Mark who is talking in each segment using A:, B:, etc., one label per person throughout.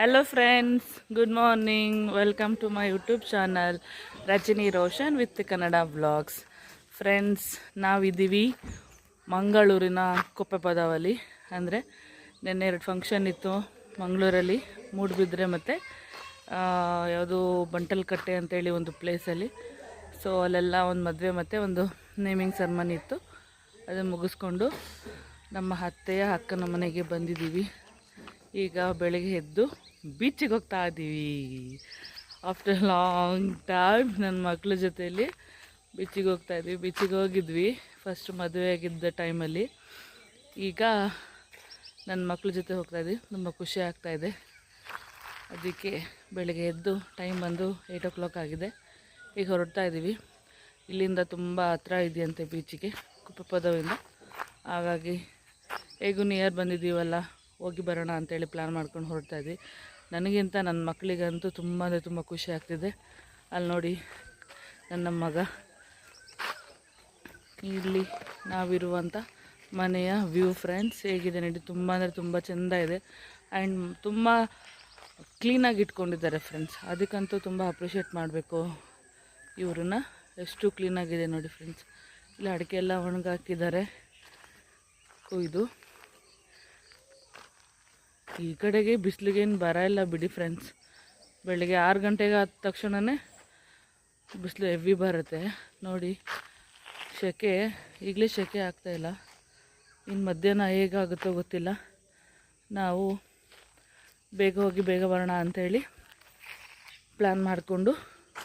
A: Hello friends good morning welcome to my YouTube channel Rajani Roshan with Kannada vlogs friends ನಾವಿದ್ದೀವಿ ಮಂಗಳೂರಿನ ಕೊಪ್ಪೆ ಪದಾವಲಿ ಅಂದರೆ ನಿನ್ನೆ ಎರಡು ಫಂಕ್ಷನ್ ಇತ್ತು ಮಂಗಳೂರಲ್ಲಿ, ಮೂಡುಬಿದ್ರೆ ಮತ್ತು ಯಾವುದು ಬಂಟಲ್ಕಟ್ಟೆ ಅಂತೇಳಿ ಒಂದು ಪ್ಲೇಸಲ್ಲಿ ಸೊ ಅಲ್ಲೆಲ್ಲ ಒಂದು ಮದುವೆ ಮತ್ತು ಒಂದು ನೇಮಿಂಗ್ ಸರ್ಮನಿ ಇತ್ತು. ಅದನ್ನು ಮುಗಿಸ್ಕೊಂಡು ನಮ್ಮ ಅತ್ತೆಯ, ಅಕ್ಕನ ಮನೆಗೆ ಬಂದಿದ್ದೀವಿ. ಈಗ ಬೆಳಗ್ಗೆ ಎದ್ದು ಬೀಚಿಗೆ ಹೋಗ್ತಾ ಇದ್ದೀವಿ. ಆಫ್ಟರ್ ಲಾಂಗ್ ಟೈಮ್ ನನ್ನ ಮಕ್ಳ ಜೊತೆಯಲ್ಲಿ ಬೀಚಿಗೆ ಹೋಗ್ತಾ ಇದ್ವಿ. ಬೀಚಿಗೆ ಹೋಗಿದ್ವಿ ಫಸ್ಟ್ ಮದುವೆ ಆಗಿದ್ದ ಟೈಮಲ್ಲಿ ಈಗ ನನ್ನ ಮಕ್ಳ ಜೊತೆ ಹೋಗ್ತಾ ಇದ್ವಿ. ತುಂಬ ಖುಷಿ ಆಗ್ತಾ ಇದೆ. ಅದಕ್ಕೆ ಬೆಳಗ್ಗೆ ಎದ್ದು ಟೈಮ್ ಬಂದು ಏಯ್ಟ್ ಓ ಕ್ಲಾಕ್ ಆಗಿದೆ. ಈಗ ಹೊರಡ್ತಾ ಇದ್ದೀವಿ. ಇಲ್ಲಿಂದ ತುಂಬ ಹತ್ರ ಇದೆಯಂತೆ ಬೀಚಿಗೆ ಕುಪ್ಪಪದವಿಂದ. ಹಾಗಾಗಿ ಹೇಗೂ ನಿಯರ್ ಬಂದಿದ್ದೀವಲ್ಲ ಹೋಗಿ ಬರೋಣ ಅಂತೇಳಿ ಪ್ಲ್ಯಾನ್ ಮಾಡ್ಕೊಂಡು ಹೊರಡ್ತಾ ಇದ್ವಿ. ನನಗಿಂತ ನನ್ನ ಮಕ್ಕಳಿಗಂತೂ ತುಂಬ ಅಂದರೆ ತುಂಬ ಖುಷಿ ಆಗ್ತಿದೆ. ಅಲ್ಲಿ ನೋಡಿ, ನನ್ನ ಮಗ. ಇಲ್ಲಿ ನಾವಿರುವಂಥ ಮನೆಯ ವ್ಯೂ ಫ್ರೆಂಡ್ಸ್ ಹೇಗಿದೆ ನೋಡಿ ತುಂಬ ಅಂದರೆ ತುಂಬ ಚೆಂದ ಇದೆ. ಆ್ಯಂಡ್ ತುಂಬ ಕ್ಲೀನಾಗಿ ಇಟ್ಕೊಂಡಿದ್ದಾರೆ ಫ್ರೆಂಡ್ಸ್ ಅದಕ್ಕಂತೂ ತುಂಬ ಅಪ್ರಿಷಿಯೇಟ್ ಮಾಡಬೇಕು ಇವ್ರನ್ನ. ಎಷ್ಟು ಕ್ಲೀನಾಗಿದೆ ನೋಡಿ ಫ್ರೆಂಡ್ಸ್ ಇಲ್ಲಿ, ಅಡಿಕೆ ಎಲ್ಲ ಒಣಗಾಕಿದ್ದಾರೆ. ಕೊಯ್ದು ಈ ಕಡೆಗೆ ಬಿಸಿಲಿಗೇನು ಬರ ಇಲ್ಲ ಬಿಡಿ ಫ್ರೆಂಡ್ಸ್ ಬೆಳಗ್ಗೆ ಆರು ಗಂಟೆಗೆ ಆದ ತಕ್ಷಣವೇ ಬಿಸಿಲು ಹೆವಿ ಬರುತ್ತೆ. ನೋಡಿ ಸೆಕೆ ಈಗಲೇ ಸೆಕೆ ಆಗ್ತಾಯಿಲ್ಲ ಇನ್ನು ಮಧ್ಯಾಹ್ನ ಹೇಗಾಗುತ್ತೋ ಗೊತ್ತಿಲ್ಲ. ನಾವು ಬೇಗ ಹೋಗಿ ಬೇಗ ಬರೋಣ ಅಂಥೇಳಿ ಪ್ಲ್ಯಾನ್ ಮಾಡಿಕೊಂಡು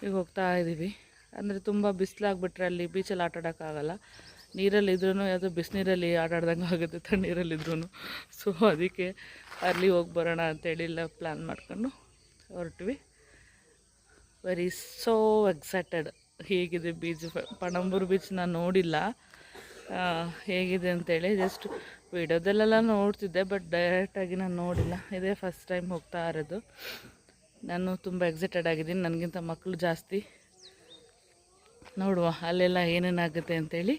A: ಈಗ ಹೋಗ್ತಾ ಇದ್ದೀವಿ ಅಂದರೆ ತುಂಬ ಬಿಸಿಲಾಗ್ಬಿಟ್ರೆ ಅಲ್ಲಿ ಬೀಚಲ್ಲಿ ಆಟಾಡೋಕ್ಕಾಗಲ್ಲ ನೀರಲ್ಲಿದ್ರೂ ಯಾವುದೋ ಬಿಸಿನೀರಲ್ಲಿ ಆಟಾಡ್ದಂಗೆ ಆಗುತ್ತೆ ತಣ್ಣೀರಲ್ಲಿದ್ರೂ ಸೊ ಅದಕ್ಕೆ ಅಲ್ಲಿ ಹೋಗಿ ಬರೋಣ ಅಂತೇಳಿ ಎಲ್ಲ ಪ್ಲ್ಯಾನ್ ಮಾಡ್ಕೊಂಡು ಹೊರಟ್ವಿ. ವೆರಿ ಸೋ ಎಕ್ಸೈಟೆಡ್ ಹೇಗಿದೆ ಬೀಚ್ ಪಣಂಬೂರು ಬೀಚ್ ನಾನು ನೋಡಿಲ್ಲ ಹೇಗಿದೆ ಅಂತೇಳಿ ಜಸ್ಟ್ ವಿಡಿಯೋದಲ್ಲೆಲ್ಲ ನೋಡ್ತಿದ್ದೆ ಬಟ್ ಡೈರೆಕ್ಟಾಗಿ ನಾನು ನೋಡಿಲ್ಲ. ಇದೇ ಫಸ್ಟ್ ಟೈಮ್ ಹೋಗ್ತಾ ಇರೋದು. ನಾನು ತುಂಬ ಎಕ್ಸೈಟೆಡ್ ಆಗಿದ್ದೀನಿ. ನನಗಿಂತ ಮಕ್ಕಳು ಜಾಸ್ತಿ. ನೋಡುವ ಅಲ್ಲೆಲ್ಲ ಏನೇನಾಗುತ್ತೆ ಅಂತೇಳಿ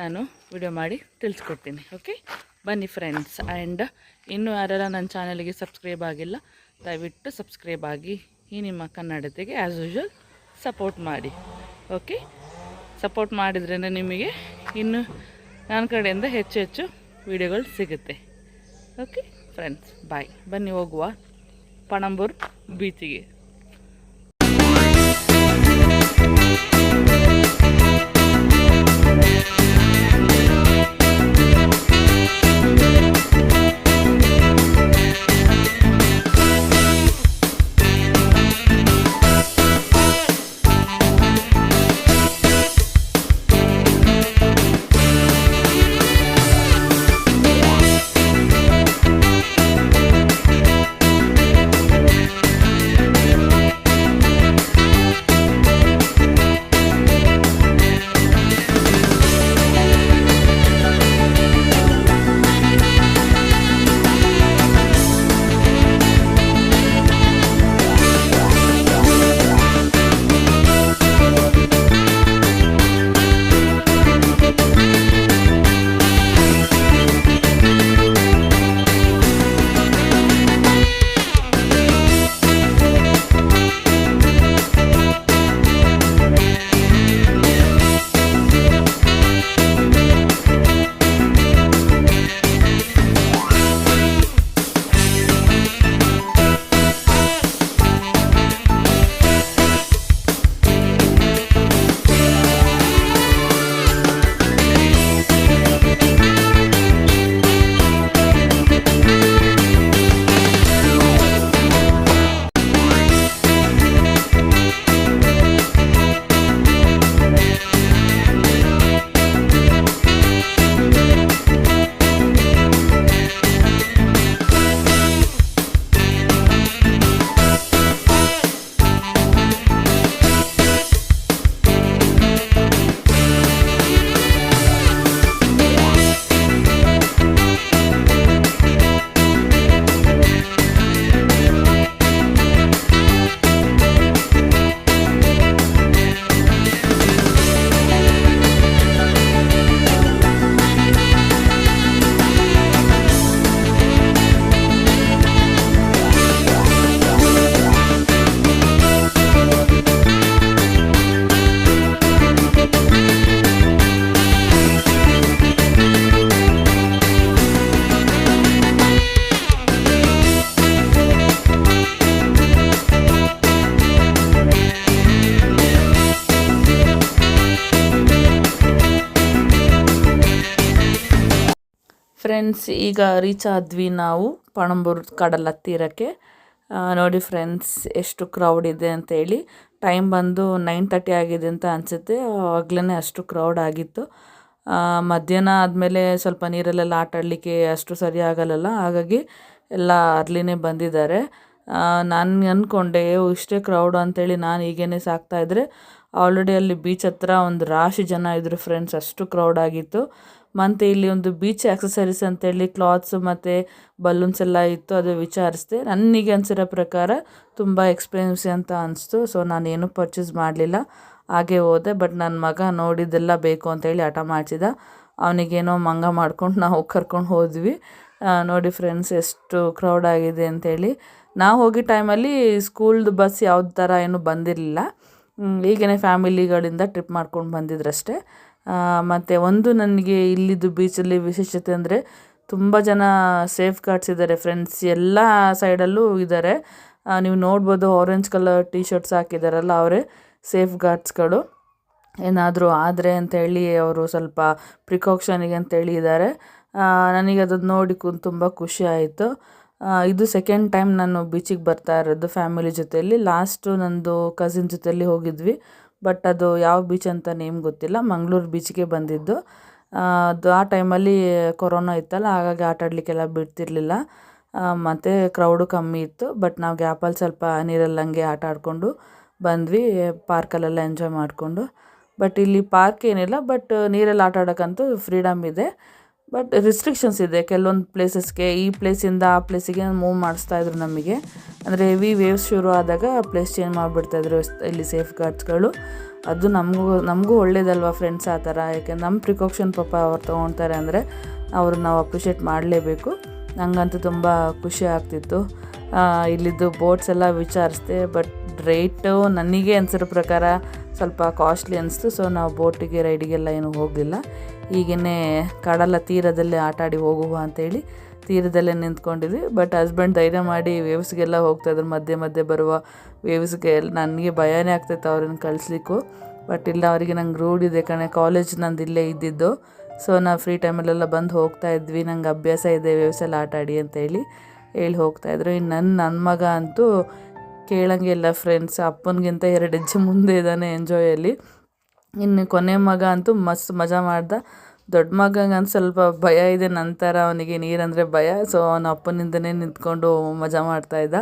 A: ನಾನು ವಿಡಿಯೋ ಮಾಡಿ ತಿಳಿಸ್ಕೊಡ್ತೀನಿ. ಓಕೆ ಬನ್ನಿ ಫ್ರೆಂಡ್ಸ್ ಆ್ಯಂಡ್ ಇನ್ನೂ ಯಾರೆಲ್ಲ ನನ್ನ ಚಾನಲ್ಗೆ ಸಬ್ಸ್ಕ್ರೈಬ್ ಆಗಿಲ್ಲ, ದಯವಿಟ್ಟು ಸಬ್ಸ್ಕ್ರೈಬ್ ಆಗಿ ಈ ನಿಮ್ಮ ಕನ್ನಡತೆಗೆ ಆ್ಯಸ್ ಯೂಶ್ವಲ್ ಸಪೋರ್ಟ್ ಮಾಡಿ ಓಕೆ ಸಪೋರ್ಟ್ ಮಾಡಿದ್ರೇ ನಿಮಗೆ ಇನ್ನು ನನ್ನ ಕಡೆಯಿಂದ ಹೆಚ್ಚು ಹೆಚ್ಚು ವಿಡಿಯೋಗಳು ಸಿಗುತ್ತೆ ಓಕೆ ಫ್ರೆಂಡ್ಸ್ ಬಾಯ್ ಬನ್ನಿ ಹೋಗುವ ಪಣಂಬೂರ್ ಬೀಚಿಗೆ ಫ್ರೆಂಡ್ಸ್ ಈಗ ರೀಚ್ ಆದ್ವಿ ನಾವು ಪಣಂಬೂರು ಕಡಲ ತೀರಕ್ಕೆ. ನೋಡಿ ಫ್ರೆಂಡ್ಸ್ ಎಷ್ಟು ಕ್ರೌಡ್ ಇದೆ ಅಂತೇಳಿ ಟೈಮ್ ಬಂದು ನೈನ್ ತರ್ಟಿ ಆಗಿದೆ ಅಂತ ಅನಿಸುತ್ತೆ. ಆಗ್ಲೇ ಅಷ್ಟು ಕ್ರೌಡ್ ಆಗಿತ್ತು. ಮಧ್ಯಾಹ್ನ ಆದಮೇಲೆ ಸ್ವಲ್ಪ ನೀರಲ್ಲೆಲ್ಲ ಆಟ ಆಡಲಿಕ್ಕೆ ಅಷ್ಟು ಸರಿ ಆಗಲ್ಲಲ್ಲ. ಹಾಗಾಗಿ ಎಲ್ಲ ಅರ್ಲಿನೇ ಬಂದಿದ್ದಾರೆ. ನಾನು ಅಂದ್ಕೊಂಡೆ "ಅಯ್ಯೋ, ಇಷ್ಟೇ ಕ್ರೌಡ್ ಅಂತೇಳಿ ನಾನು ಈಗೇನೆ ಸಾಕ್ತಾಯಿದ್ರೆ ಆಲ್ರೆಡಿ ಅಲ್ಲಿ ಬೀಚ್ ಹತ್ರ ಒಂದು ರಾಶಿ ಜನ ಇದ್ದರು ಫ್ರೆಂಡ್ಸ್ ಅಷ್ಟು ಕ್ರೌಡ್ ಆಗಿತ್ತು. ಮತ್ತು ಇಲ್ಲಿ ಒಂದು ಬೀಚ್ ಆಕ್ಸಸರೀಸ್ ಅಂತೇಳಿ ಕ್ಲಾತ್ಸ್ ಮತ್ತು ಬಲೂನ್ಸ್ ಎಲ್ಲ ಇತ್ತು, ಅದು ವಿಚಾರಿಸಿದೆ. ನನಗೆ ಅನಿಸಿರೋ ಪ್ರಕಾರ ತುಂಬ ಎಕ್ಸ್ಪೆನ್ಸಿವ್ ಅಂತ ಅನಿಸ್ತು. ಸೊ ನಾನೇನು ಪರ್ಚೇಸ್ ಮಾಡಲಿಲ್ಲ. ಹಾಗೆ ಹೋದೆ ಬಟ್ ನನ್ನ ಮಗ ನೋಡಿದ್ದೆಲ್ಲ ಬೇಕು ಅಂತೇಳಿ ಹಠ ಮಾಡಿಸಿದ. ಅವನಿಗೇನೋ ಮಂಗ ಮಾಡ್ಕೊಂಡು ನಾವು ಕರ್ಕೊಂಡು ಹೋದ್ವಿ. ನೋಡಿ ಫ್ರೆಂಡ್ಸ್ ಎಷ್ಟು ಕ್ರೌಡ್ ಆಗಿದೆ ಅಂತೇಳಿ. ನಾವು ಹೋಗಿ ಟೈಮಲ್ಲಿ ಸ್ಕೂಲ್ದು ಬಸ್ ಯಾವ್ದು ಥರ ಏನು ಬಂದಿರಲಿಲ್ಲ. ಈಗೇನೆ ಫ್ಯಾಮಿಲಿಗಳಿಂದ ಟ್ರಿಪ್ ಮಾಡ್ಕೊಂಡು ಬಂದಿದ್ರಷ್ಟೇ. ಮತ್ತು ಒಂದು ನನಗೆ ಇಲ್ಲಿದ್ದು ಬೀಚಲ್ಲಿ ವಿಶೇಷತೆ ಅಂದರೆ ತುಂಬ ಜನ ಸೇಫ್ ಗಾರ್ಡ್ಸ್ ಇದ್ದಾರೆ ಫ್ರೆಂಡ್ಸ್ ಎಲ್ಲ ಸೈಡಲ್ಲೂ ಇದ್ದಾರೆ. ನೀವು ನೋಡ್ಬೋದು ಆರೆಂಜ್ ಕಲರ್ ಟಿ ಶರ್ಟ್ಸ್ ಹಾಕಿದಾರಲ್ಲ ಅವರೇ ಸೇಫ್ ಗಾರ್ಡ್ಸ್ಗಳು ಏನಾದರೂ ಆದರೆ ಅಂತೇಳಿ ಅವರು ಸ್ವಲ್ಪ ಪ್ರಿಕಾಕ್ಷನಿಗೆ ಅಂತೇಳಿ ಇದ್ದಾರೆ ನನಗೆ ಅದನ್ನು ನೋಡಿ ಕು ತುಂಬ ಖುಷಿ ಆಯಿತು. ಇದು ಸೆಕೆಂಡ್ ಟೈಮ್ ನಾನು ಬೀಚಿಗೆ ಬರ್ತಾ ಇರೋದು ಫ್ಯಾಮಿಲಿ ಜೊತೆಯಲ್ಲಿ. ಲಾಸ್ಟು ನಂದು ಕಸಿನ್ ಜೊತೆಯಲ್ಲಿ ಹೋಗಿದ್ವಿ. ಬಟ್ ಅದು ಯಾವ ಬೀಚ್ ಅಂತ ನೇಮ್ ಗೊತ್ತಿಲ್ಲ. ಮಂಗಳೂರು ಬೀಚ್ಗೆ ಬಂದಿದ್ದು. ಅದು ಆ ಟೈಮಲ್ಲಿ ಕೊರೋನಾ ಇತ್ತಲ್ಲ, ಹಾಗಾಗಿ ಆಟ ಆಡಲಿಕ್ಕೆಲ್ಲ ಬಿಡ್ತಿರ್ಲಿಲ್ಲ. ಮತ್ತು ಕ್ರೌಡು ಕಮ್ಮಿ ಇತ್ತು. ಬಟ್ ನಾವು ಗ್ಯಾಪಲ್ಲಿ ಸ್ವಲ್ಪ ನೀರಲ್ಲಿ ಹಂಗೆ ಆಟ ಆಡಿಕೊಂಡು ಬಂದ್ವಿ ಪಾರ್ಕಲ್ಲೆಲ್ಲ ಎಂಜಾಯ್ ಮಾಡಿಕೊಂಡು. ಬಟ್ ಇಲ್ಲಿ ಪಾರ್ಕ್ ಏನಿಲ್ಲ ಬಟ್ ನೀರಲ್ಲಿ ಆಟ ಆಡೋಕ್ಕಂತೂ ಫ್ರೀಡಮ್ ಇದೆ. ಬಟ್ ರಿಸ್ಟ್ರಿಕ್ಷನ್ಸ್ ಇದೆ. ಕೆಲವೊಂದು ಪ್ಲೇಸಸ್ಗೆ ಈ ಪ್ಲೇಸಿಂದ ಆ ಪ್ಲೇಸಿಗೆ ಮೂವ್ ಮಾಡಿಸ್ತಾ ಇದ್ರು ನಮಗೆ. ಅಂದರೆ ಹೆವಿ ವೇವ್ಸ್ ಶುರು ಆದಾಗ ಪ್ಲೇಸ್ ಚೇಂಜ್ ಮಾಡಿಬಿಡ್ತಾಯಿದ್ರು ಇಲ್ಲಿ ಸೇಫ್ ಗಾರ್ಡ್ಸ್ಗಳು ಅದು ನಮಗೂ ನಮಗೂ ಒಳ್ಳೇದಲ್ವ ಫ್ರೆಂಡ್ಸ್ ಆ ಥರ? ಯಾಕೆ ನಮ್ಮ ಪ್ರಿಕಾಕ್ಷನ್ ಪಾಪ ಅವ್ರು ತೊಗೊಳ್ತಾರೆ ಅಂದರೆ ಅವ್ರನ್ನ ನಾವು ಅಪ್ರಿಷಿಯೇಟ್ ಮಾಡಲೇಬೇಕು. ನನಗಂತೂ ತುಂಬ ಖುಷಿ ಆಗ್ತಿತ್ತು. ಇಲ್ಲಿದ್ದು ಬೋಟ್ಸ್ ಎಲ್ಲ ವಿಚಾರಿಸಿದೆ ಬಟ್ ರೇಟು ನನಗೆ ಅನಿಸಿರೋ ಪ್ರಕಾರ ಸ್ವಲ್ಪ ಕಾಸ್ಟ್ಲಿ ಅನಿಸ್ತು. ಸೊ ನಾವು ಬೋಟಿಗೆ ರೈಡಿಗೆಲ್ಲ ಏನು ಹೋಗಲಿಲ್ಲ ಹೀಗೇ ಕಡಲ ತೀರದಲ್ಲೇ ಆಟ ಆಡಿ ಹೋಗುವ ಅಂತೇಳಿ ತೀರದಲ್ಲೇ ನಿಂತ್ಕೊಂಡಿದ್ವಿ. ಬಟ್ ಹಸ್ಬೆಂಡ್ ಧೈರ್ಯ ಮಾಡಿ ವೇವ್ಸ್ಗೆಲ್ಲ ಹೋಗ್ತಾಯಿದ್ರು ಮಧ್ಯೆ ಮಧ್ಯೆ ಬರುವ ವೇವ್ಸ್ಗೆ ನನಗೆ ಭಯನೇ ಆಗ್ತೈತೆ ಅವ್ರನ್ನ ಕಳಿಸ್ಲಿಕ್ಕೂ. ಬಟ್ ಇಲ್ಲ, ಅವರಿಗೆ ನಂಗೆ ರೂಢಿದೆ ಕಣೆ. ಕಾಲೇಜ್ ನಂದು ಇಲ್ಲೇ ಇದ್ದಿದ್ದು. ಸೊ ನಾವು ಫ್ರೀ ಟೈಮಲ್ಲೆಲ್ಲ ಬಂದು ಹೋಗ್ತಾ ಇದ್ವಿ. ನಂಗೆ ಅಭ್ಯಾಸ ಇದೆ ವೇವ್ಸ್ ಎಲ್ಲ ಆಟ ಆಡಿ ಅಂತೇಳಿ ಹೇಳಿ ಹೋಗ್ತಾಯಿದ್ರು ಇನ್ನು ನನ್ನ ನನ್ನ ಮಗ ಅಂತೂ ಕೇಳಂಗೆ ಇಲ್ಲ ಫ್ರೆಂಡ್ಸ್ ಅಪ್ಪನಿಗಿಂತ ಎರಡು ಹೆಜ್ಜೆ ಮುಂದೆ ಇದ್ದಾನೆ ಎಂಜಾಯಲ್ಲಿ ಇನ್ನು ಕೊನೆ ಮಗ ಅಂತೂ ಮಸ್ತ್ ಮಜಾ ಮಾಡ್ದ. ದೊಡ್ಡ ಮಗಂಗೆ ಸ್ವಲ್ಪ ಭಯ ಇದೆ ನಂತರ ಅವನಿಗೆ ನೀರಂದರೆ ಭಯ. ಸೊ ಅವನ ಅಪ್ಪನಿಂದನೇ ನಿಂತ್ಕೊಂಡು ಮಜಾ ಮಾಡ್ತಾ ಇದ್ದ.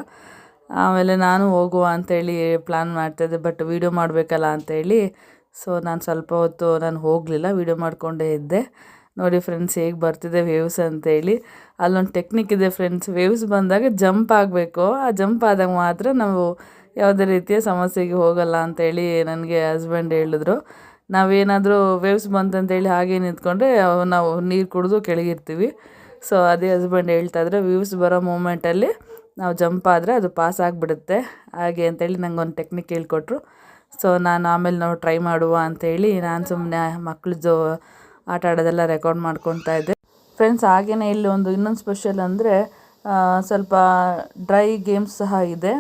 A: ಆಮೇಲೆ ನಾನು ಹೋಗುವ ಅಂತೇಳಿ ಪ್ಲ್ಯಾನ್ ಮಾಡ್ತಾಯಿದ್ದೆ ಬಟ್ ವೀಡಿಯೋ ಮಾಡಬೇಕಲ್ಲ ಅಂತೇಳಿ. ಸೊ ನಾನು ಸ್ವಲ್ಪ ಹೊತ್ತು ನಾನು ಹೋಗಲಿಲ್ಲ ವೀಡಿಯೋ ಮಾಡಿಕೊಂಡೇ ಇದ್ದೆ. ನೋಡಿ ಫ್ರೆಂಡ್ಸ್ ಹೇಗೆ ಬರ್ತಿದೆ ವೇವ್ಸ್ ಅಂತೇಳಿ. ಅಲ್ಲೊಂದು ಟೆಕ್ನಿಕ್ ಇದೆ ಫ್ರೆಂಡ್ಸ್ ವೇವ್ಸ್ ಬಂದಾಗ ಜಂಪ್ ಆಗಬೇಕು. ಆ ಜಂಪ್ ಆದಾಗ ಮಾತ್ರ ನಾವು ಯಾವುದೇ ರೀತಿಯ ಸಮಸ್ಯೆಗೆ ಹೋಗಲ್ಲ ಅಂತೇಳಿ ನನಗೆ ಹಸ್ಬೆಂಡ್ ಹೇಳಿದ್ರು. ನಾವೇನಾದರೂ ವೇವ್ಸ್ ಬಂತಂತೇಳಿ ಹಾಗೆ ನಿಂತ್ಕೊಂಡ್ರೆ ನಾವು ನೀರು ಕುಡಿದು ಕೆಳಗಿರ್ತೀವಿ. ಸೊ ಅದೇ ಹಸ್ಬೆಂಡ್ ಹೇಳ್ತಾ ಇದ್ರೆ ವ್ಯೂವ್ಸ್ ಬರೋ ಮೂಮೆಂಟಲ್ಲಿ ನಾವು ಜಂಪ್ ಆದರೆ ಅದು ಪಾಸ್ ಆಗಿಬಿಡುತ್ತೆ. ಹಾಗೆ ಅಂತೇಳಿ ಒಂದು ಟೆಕ್ನಿಕ್ ಹೇಳ್ಕೊಟ್ರು. ಸೊ ನಾನು ಆಮೇಲೆ ನಾವು ಟ್ರೈ ಮಾಡುವ ಅಂತೇಳಿ ನಾನು ಸುಮ್ಮನೆ ಮಕ್ಳದ್ದು ಆಟ ಆಡೋದೆಲ್ಲ ರೆಕಾರ್ಡ್ ಮಾಡ್ಕೊತಾ ಇದ್ದೆ. ಫ್ರೆಂಡ್ಸ್ ಹಾಗೆಯೇ ಇಲ್ಲಿ ಒಂದು ಇನ್ನೊಂದು ಸ್ಪೆಷಲ್ ಅಂದರೆ ಸ್ವಲ್ಪ ಡ್ರೈ ಗೇಮ್ಸ್ ಸಹ ಇದೆ.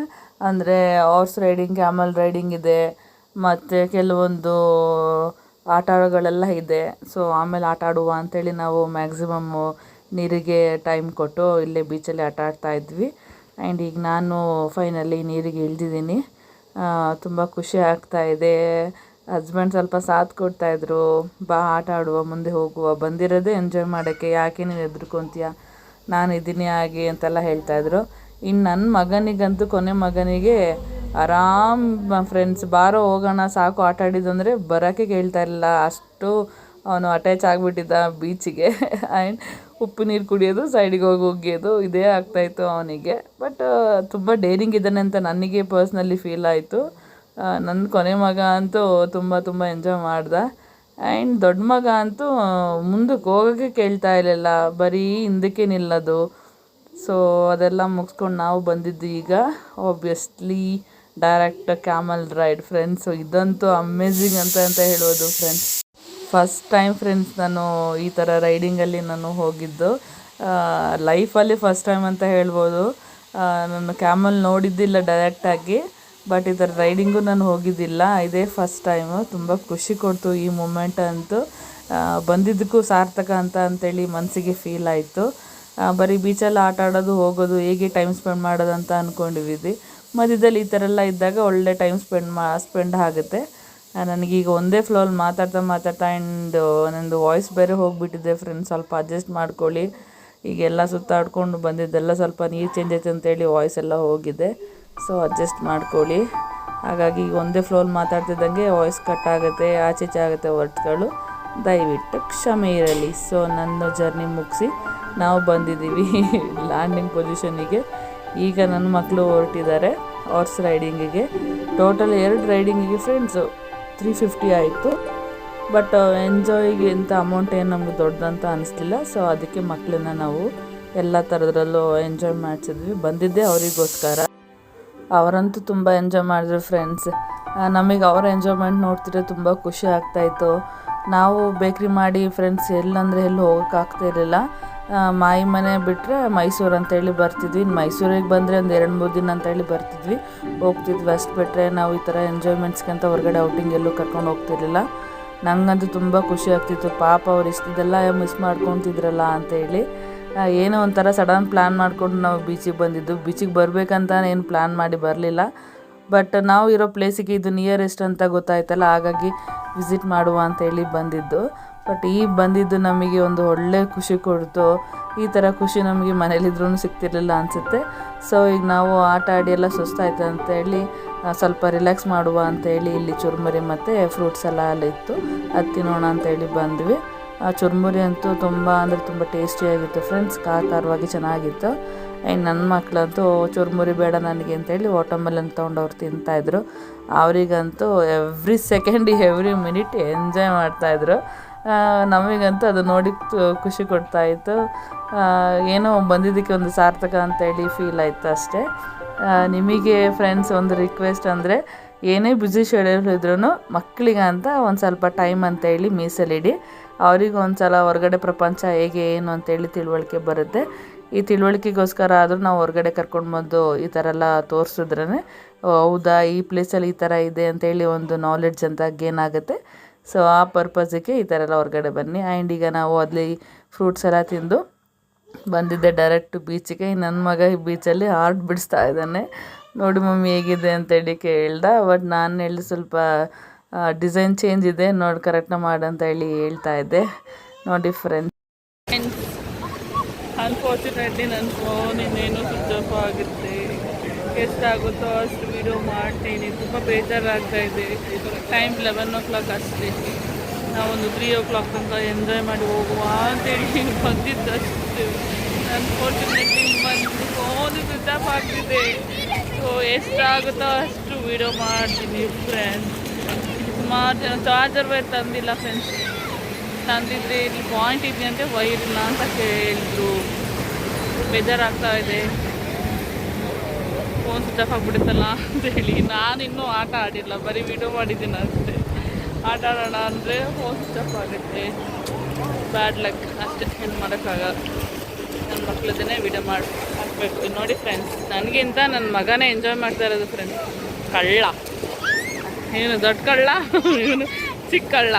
A: ಅಂದರೆ ಹಾರ್ಸ್ ರೈಡಿಂಗ್ ಕ್ಯಾಮಲ್ ರೈಡಿಂಗ್ ಇದೆ, ಮತ್ತು ಕೆಲವೊಂದು ಆಟಗಳೆಲ್ಲ ಇದೆ. ಸೊ ಆಮೇಲೆ ಆಟ ಆಡುವ ಅಂಥೇಳಿ ನಾವು ಮ್ಯಾಕ್ಸಿಮಮ್ಮು ನೀರಿಗೆ ಟೈಮ್ ಕೊಟ್ಟು ಇಲ್ಲೇ ಬೀಚಲ್ಲಿ ಆಟ ಆಡ್ತಾ ಇದ್ವಿ. ಆ್ಯಂಡ್ ಈಗ ನಾನು ಫೈನಲಿ ನೀರಿಗೆ ಇಳಿದಿದ್ದೀನಿ. ತುಂಬ ಖುಷಿ ಆಗ್ತಾ ಇದೆ. ಹಸ್ಬೆಂಡ್ ಸ್ವಲ್ಪ ಸಾಥ್ ಕೊಡ್ತಾಯಿದ್ರು ಬಾ, ಆಟ ಆಡುವ, ಮುಂದೆ ಹೋಗುವ, ಬಂದಿರೋದೇ ಎಂಜಾಯ್ ಮಾಡೋಕ್ಕೆ, ಯಾಕೆ ನೀನು ಹೆದ್ರ್ಕೊಂತೀಯ? ನಾನು ಇದ್ದೀನಿ ಹಾಗೆ ಅಂತೆಲ್ಲ ಹೇಳ್ತಾಯಿದ್ರು ಇನ್ನು ನನ್ನ ಮಗನಿಗಂತೂ ಕೊನೆ ಮಗನಿಗೆ ಆರಾಮ್ ಫ್ರೆಂಡ್ಸ್ ಬಾರೋ ಹೋಗೋಣ, ಸಾಕು ಆಟ ಆಡಿದ್ದು ಅಂದರೆ ಬರೋಕ್ಕೆ ಕೇಳ್ತಾ ಇರಲಿಲ್ಲ. ಅಷ್ಟು ಅವನು ಅಟ್ಯಾಚ್ ಆಗಿಬಿಟ್ಟಿದ್ದ ಬೀಚಿಗೆ ಆ್ಯಂಡ್ ಉಪ್ಪು ನೀರು ಕುಡಿಯೋದು ಸೈಡಿಗೆ ಹೋಗಿ ಒಗ್ಗಿಯೋದು ಇದೇ ಆಗ್ತಾಯಿತ್ತು ಅವನಿಗೆ. ಬಟ್ ತುಂಬ ಡೇರಿಂಗ್ ಇದ್ದಾನೆ ಅಂತ ನನಗೆ ಪರ್ಸ್ನಲಿ ಫೀಲ್ ಆಯಿತು. ನನ್ನ ಕೊನೆ ಮಗ ಅಂತೂ ತುಂಬ ತುಂಬ ಎಂಜಾಯ್ ಮಾಡ್ದ. ಆ್ಯಂಡ್ ದೊಡ್ಡ ಮಗ ಅಂತೂ ಮುಂದಕ್ಕೆ ಹೋಗೋಕ್ಕೆ ಕೇಳ್ತಾ ಇರಲಿಲ್ಲ. ಬರೀ ಹಿಂದಕ್ಕೆ ನಿಲ್ಲೋದು. ಸೊ ಅದೆಲ್ಲ ಮುಗಿಸ್ಕೊಂಡು ನಾವು ಬಂದಿದ್ದು ಈಗ obviously direct camel ride friends ಇದಂತೂ ಅಮೇಝಿಂಗ್ ಅಂತ ಅಂತ ಹೇಳ್ಬೋದು ಫ್ರೆಂಡ್ಸ್ ಫಸ್ಟ್ ಟೈಮ್ ಫ್ರೆಂಡ್ಸ್ ನಾನು ಈ ಥರ ರೈಡಿಂಗಲ್ಲಿ ನಾನು ಹೋಗಿದ್ದು. ಲೈಫಲ್ಲಿ ಫಸ್ಟ್ ಟೈಮ್ ಅಂತ ಹೇಳ್ಬೋದು. ನಾನು ಕ್ಯಾಮಲ್ ನೋಡಿದ್ದಿಲ್ಲ ಡೈರೆಕ್ಟಾಗಿ ಬಟ್ ಈ ಥರ ರೈಡಿಂಗು ನಾನು ಹೋಗಿದ್ದಿಲ್ಲ. ಇದೇ ಫಸ್ಟ್ ಟೈಮು ತುಂಬ ಖುಷಿ ಕೊಡ್ತು ಈ ಮೂಮೆಂಟ್ ಅಂತೂ. ಬಂದಿದ್ದಕ್ಕೂ ಸಾರ್ಥಕ ಅಂತ, ಅಂತೇಳಿ ಮನಸ್ಸಿಗೆ ಫೀಲ್ ಆಯಿತು. ಬರೀ ಬೀಚಲ್ಲಿ ಆಟ ಆಡೋದು, ಹೋಗೋದು, ಹೇಗೆ ಟೈಮ್ ಸ್ಪೆಂಡ್ ಮಾಡೋದು ಅಂತ ಅಂದ್ಕೊಂಡಿದ್ವಿ ಮಧ್ಯದಲ್ಲಿ ಈ ಥರ ಎಲ್ಲ ಇದ್ದಾಗ ಒಳ್ಳೆ ಟೈಮ್ ಸ್ಪೆಂಡ್ ಮಾ ಸ್ಪೆಂಡ್ ಆಗುತ್ತೆ. ನನಗೀಗ ಒಂದೇ ಫ್ಲೋಲ್ಲಿ ಮಾತಾಡ್ತಾ ಮಾತಾಡ್ತಾ ಆ್ಯಂಡ್ ನನ್ನದು ವಾಯ್ಸ್ ಬೇರೆ ಹೋಗಿಬಿಟ್ಟಿದೆ ಫ್ರೆಂಡ್ಸ್ ಸ್ವಲ್ಪ ಅಡ್ಜಸ್ಟ್ ಮಾಡ್ಕೊಳ್ಳಿ. ಈಗೆಲ್ಲ ಸುತ್ತಾಡ್ಕೊಂಡು ಬಂದಿದ್ದೆಲ್ಲ ಸ್ವಲ್ಪ ನೀರು ಚೇಂಜ್ ಆಯ್ತು ಅಂತೇಳಿ ವಾಯ್ಸ್ ಎಲ್ಲ ಹೋಗಿದೆ. ಸೊ ಅಡ್ಜಸ್ಟ್ ಮಾಡ್ಕೊಳ್ಳಿ. ಹಾಗಾಗಿ ಈಗ ಒಂದೇ ಫ್ಲೋಲ್ಲಿ ಮಾತಾಡ್ತಿದ್ದಂಗೆ ವಾಯ್ಸ್ ಕಟ್ ಆಗುತ್ತೆ, ಆಚೆ ಆಗುತ್ತೆ ವರ್ಡ್ಸ್ಗಳು ದಯವಿಟ್ಟು ಕ್ಷಮೆ ಇರಲಿ. ಸೊ ನನ್ನ ಜರ್ನಿ ಮುಗಿಸಿ, ನಾವು ಬಂದಿದ್ದೀವಿ ಲ್ಯಾಂಡಿಂಗ್ ಪೊಸಿಷನಿಗೆ ಈಗ ನನ್ನ ಮಕ್ಕಳು ಹೊರಟಿದ್ದಾರೆ ಹಾರ್ಸ್ ರೈಡಿಂಗಿಗೆ ಟೋಟಲ್ ಎರಡು ರೈಡಿಂಗಿಗೆ ಫ್ರೆಂಡ್ಸು ತ್ರೀ ಫಿಫ್ಟಿ ಆಯಿತು. ಬಟ್ ಎಂಜಾಯ್ಗೆ ಇಂಥ ಅಮೌಂಟ್ ಏನು ನಮಗೆ ದೊಡ್ಡದಂತ ಅನಿಸ್ಲಿಲ್ಲ. ಸೊ ಅದಕ್ಕೆ ಮಕ್ಕಳನ್ನ ನಾವು ಎಲ್ಲ ಥರದ್ರಲ್ಲೂ ಎಂಜಾಯ್ ಮಾಡಿಸಿದ್ವಿ. ಬಂದಿದ್ದೆ ಅವರಿಗೋಸ್ಕರ. ಅವರಂತೂ ತುಂಬ ಎಂಜಾಯ್ ಮಾಡಿದ್ರು ಫ್ರೆಂಡ್ಸ್ ನಮಗೆ ಅವರ ಎಂಜಾಯ್ಮೆಂಟ್ ನೋಡ್ತಿದ್ರೆ ತುಂಬ ಖುಷಿ ಆಗ್ತಾಯಿತ್ತು ನಾವು ಬೇಕ್ರಿ ಮಾಡಿ ಫ್ರೆಂಡ್ಸ್ ಎಲ್ಲಂದರೆ ಎಲ್ಲೂ ಹೋಗೋಕ್ಕಾಗ್ತಾ ಇರಲಿಲ್ಲ. ಮಾಯಿ ಮನೆ ಬಿಟ್ಟರೆ ಮೈಸೂರು ಅಂತೇಳಿ ಬರ್ತಿದ್ವಿ. ಇನ್ನು ಮೈಸೂರಿಗೆ ಬಂದರೆ ಒಂದು ಎರಡು ಮೂರು ದಿನ ಅಂತೇಳಿ ಬರ್ತಿದ್ವಿ. ಹೋಗ್ತಿದ್ವಿ ಅಷ್ಟು ಬಿಟ್ಟರೆ ನಾವು ಈ ಥರ ಎಂಜಾಯ್ಮೆಂಟ್ಸ್ಗೆ ಅಂತ ಹೊರಗಡೆ ಔಟಿಂಗ್ ಎಲ್ಲೂ ಕರ್ಕೊಂಡು ಹೋಗ್ತಿರ್ಲಿಲ್ಲ. ನನಗಂತೂ ತುಂಬ ಖುಷಿ ಆಗ್ತಿತ್ತು. ಪಾಪ ಅವ್ರು ಇಷ್ಟದೆಲ್ಲ ಮಿಸ್ ಮಾಡ್ಕೊತಿದ್ರಲ್ಲ ಅಂತೇಳಿ. ಏನೋ ಒಂಥರ ಸಡನ್ ಪ್ಲ್ಯಾನ್ ಮಾಡ್ಕೊಂಡು ನಾವು ಬೀಚಿಗೆ ಬಂದಿದ್ದು. ಬೀಚಿಗೆ ಬರಬೇಕಂತ ಏನು ಪ್ಲ್ಯಾನ್ ಮಾಡಿ ಬರಲಿಲ್ಲ. ಬಟ್ ನಾವು ಇರೋ ಪ್ಲೇಸಿಗೆ ಇದು ನಿಯರೆಸ್ಟ್ ಅಂತ ಗೊತ್ತಾಯ್ತಲ್ಲ, ಹಾಗಾಗಿ ವಿಸಿಟ್ ಮಾಡುವ ಅಂತ ಹೇಳಿ ಬಂದಿದ್ದು. ಬಟ್ ಈ ಬಂದಿದ್ದು ನಮಗೆ ಒಂದು ಒಳ್ಳೆ ಖುಷಿ ಕೊಡ್ತು. ಈ ಥರ ಖುಷಿ ನಮಗೆ ಮನೇಲಿದ್ರೂ ಸಿಗ್ತಿರ್ಲಿಲ್ಲ ಅನಿಸುತ್ತೆ. ಸೊ ಈಗ ನಾವು ಆಟ ಆಡಿ ಎಲ್ಲ ಸುಸ್ತಾಯ್ತು ಅಂತೇಳಿ ಹೇಳಿ ಸ್ವಲ್ಪ ರಿಲ್ಯಾಕ್ಸ್ ಮಾಡುವ ಅಂತೇಳಿ ಇಲ್ಲಿ ಚುರುಮರಿ ಮತ್ತು ಫ್ರೂಟ್ಸ್ ಎಲ್ಲ ಅಲ್ಲಿತ್ತು ಅದು ತಿನ್ನೋಣ ಅಂತೇಳಿ ಬಂದ್ವಿ. ಆ ಚುರುಮುರಿ ಅಂತೂ ತುಂಬ ಅಂದರೆ ತುಂಬ ಟೇಸ್ಟಿಯಾಗಿತ್ತು ಫ್ರೆಂಡ್ಸ್ ಖಾರವಾಗಿ ಚೆನ್ನಾಗಿತ್ತು. ಇನ್ನು ನನ್ನ ಮಕ್ಕಳಂತೂ ಚುರುಮುರಿ ಬೇಡ ನನಗೆ ಅಂತೇಳಿ ವಾಟರ್ಮೆಲನ್ ತೊಗೊಂಡವ್ರು ತಿಂತಾಯಿದ್ರು ಅವರಿಗಂತೂ every second every minute enjoy ಮಾಡ್ತಾಯಿದ್ರು ನಮಗಂತೂ ಅದು ನೋಡಿ ಖುಷಿ ಕೊಡ್ತಾಯಿತ್ತು ಏನೋ ಬಂದಿದ್ದಕ್ಕೆ ಒಂದು ಸಾರ್ಥಕ ಅಂತೇಳಿ ಫೀಲ್ ಆಯಿತು ಅಷ್ಟೇ. ನಿಮಗೆ ಫ್ರೆಂಡ್ಸ್ ಒಂದು ರಿಕ್ವೆಸ್ಟ್ ಅಂದರೆ ಏನೇ ಬ್ಯುಸಿ ಶೆಡ್ಯೂಲ್ ಇದ್ರೂ ಮಕ್ಕಳಿಗಂತ ಒಂದು ಸ್ವಲ್ಪ ಟೈಮ್ ಅಂತೇಳಿ ಮೀಸಲಿಡಿ. ಅವ್ರಿಗೆ ಒಂದು ಸಲ ಹೊರಗಡೆ ಪ್ರಪಂಚ ಹೇಗೆ ಏನು ಅಂತೇಳಿ ತಿಳುವಳಿಕೆ ಬರುತ್ತೆ. ಈ ತಿಳುವಳಿಕೆಗೋಸ್ಕರ ಆದರೂ ನಾವು ಹೊರಗಡೆ ಕರ್ಕೊಂಡು ಬಂದು ಈ ಥರ ಎಲ್ಲ ತೋರಿಸಿದ್ರೇ ಹೌದಾ, ಈ ಪ್ಲೇಸಲ್ಲಿ ಈ ಥರ ಇದೆ ಅಂತೇಳಿ ಒಂದು ನಾಲೆಡ್ಜ್ ಅಂತ ಗೇನ್ ಆಗುತ್ತೆ. ಸೊ ಆ ಪರ್ಪಸ್ಗೆ ಈ ಥರ ಎಲ್ಲ ಹೊರಗಡೆ ಬನ್ನಿ. ಆ್ಯಂಡ್ ಈಗ ನಾವು ಅಲ್ಲಿ ಫ್ರೂಟ್ಸ್ ಎಲ್ಲ ತಿಂದು ಬಂದಿದ್ದೆ ಡೈರೆಕ್ಟ್ ಬೀಚಿಗೆ ನನ್ನ ಮಗ ಈ ಬೀಚಲ್ಲಿ ಹಾರ್ಟ್ ಬಿಡಿಸ್ತಾ ಇದ್ದಾನೆ. ನೋಡಿ ಮಮ್ಮಿ ಹೇಗಿದೆ ಅಂತೇಳಿ ಕೇಳ್ದ. ಬಟ್ ನಾನು ಹೇಳಿ ಸ್ವಲ್ಪ ಡಿಸೈನ್ ಚೇಂಜ್ ಇದೆ. ನೋಡಿ ಕರೆಕ್ಟ್ನ ಮಾಡು ಅಂತ ಹೇಳಿ ಹೇಳ್ತಾ ಇದ್ದೆ. ನೋಡಿ ಫ್ರೆಂಡ್ಸ್ ಅನ್ಫಾರ್ಚುನೇಟ್ಲಿ ನನ್ನ ಫೋನ್ ಇನ್ನೇನು ಸ್ವಿಚ್ ಆಫ್ ಆಗುತ್ತೆ. ಎಷ್ಟಾಗುತ್ತೋ ಅಷ್ಟು ವೀಡಿಯೋ ಮಾಡ್ತೀನಿ. ತುಂಬ ಬೇಜಾರಾಗ್ತಾ ಇದೆ. ಟೈಮ್ ಲೆವೆನ್ ಓ ಕ್ಲಾಕ್ ಅಷ್ಟೇ. ನಾವೊಂದು ತ್ರೀ ಓ ಕ್ಲಾಕ್ ತನಕ ಎಂಜಾಯ್ ಮಾಡಿ ಹೋಗುವ ಅಂತೇಳಿ ಬಂದಿದ್ದಷ್ಟು. ಅನ್ಫಾರ್ಚುನೇಟ್ಲಿ ಬಂದು ಫೋನ್ ಸ್ವಿಚ್ ಆಫ್ ಆಗ್ತಿದೆ. ಸೊ ಎಷ್ಟಾಗುತ್ತೋ ಅಷ್ಟು ವೀಡಿಯೋ ಮಾಡ್ತೀನಿ ಫ್ರೆಂಡ್ಸ್ ಸುಮಾರು ಜನ ಚಾರ್ಜರ್ ವೈರ್ ತಂದಿಲ್ಲ ಫ್ರೆಂಡ್ಸ್ ತಂದಿದ್ರೆ ಇಲ್ಲಿ ಪಾಯಿಂಟ್ ಇದೆಯಂತೆ ವೈರ್ ಇಲ್ಲ ಅಂತ ಕೇಳಿದ್ರು. ಬೇಜಾರಾಗ್ತಾ ಇದೆ. ಫೋನ್ ಸ್ವಿಚ್ ಆಫ್ ಅಂತ ಹೇಳಿ. ನಾನು ಇನ್ನೂ ಆಟ ಆಡಿಲ್ಲ, ಬರೀ ವಿಡಿಯೋ ಮಾಡಿದ್ದೀನಿ ಅಷ್ಟೇ. ಆಟ ಆಡೋಣ ಅಂದರೆ ಫೋನ್ ಸ್ವಿಚ್ ಆಫ್ ಆಗುತ್ತೆ. ಬ್ಯಾಡ್ ಲಕ್ ಅಷ್ಟೇ ಏನು ಮಾಡೋಕ್ಕಾಗಲ್ಲ. ನನ್ನ ಮಕ್ಕಳದನ್ನೇ ವಿಡಿಯೋ ಮಾಡಿ ಹಾಕ್ಬೇಕು. ನೋಡಿ ಫ್ರೆಂಡ್ಸ್ ನನಗಿಂತ ನನ್ನ ಮಗನೇ ಎಂಜಾಯ್ ಮಾಡ್ತಾ ಇರೋದು ಫ್ರೆಂಡ್ಸ್ ಕಳ್ಳ. ಏನು ದೊಡ್ಡ ಕಳ್ಳ? ಇವನು ಚಿಕ್ಕ ಕಳ್ಳ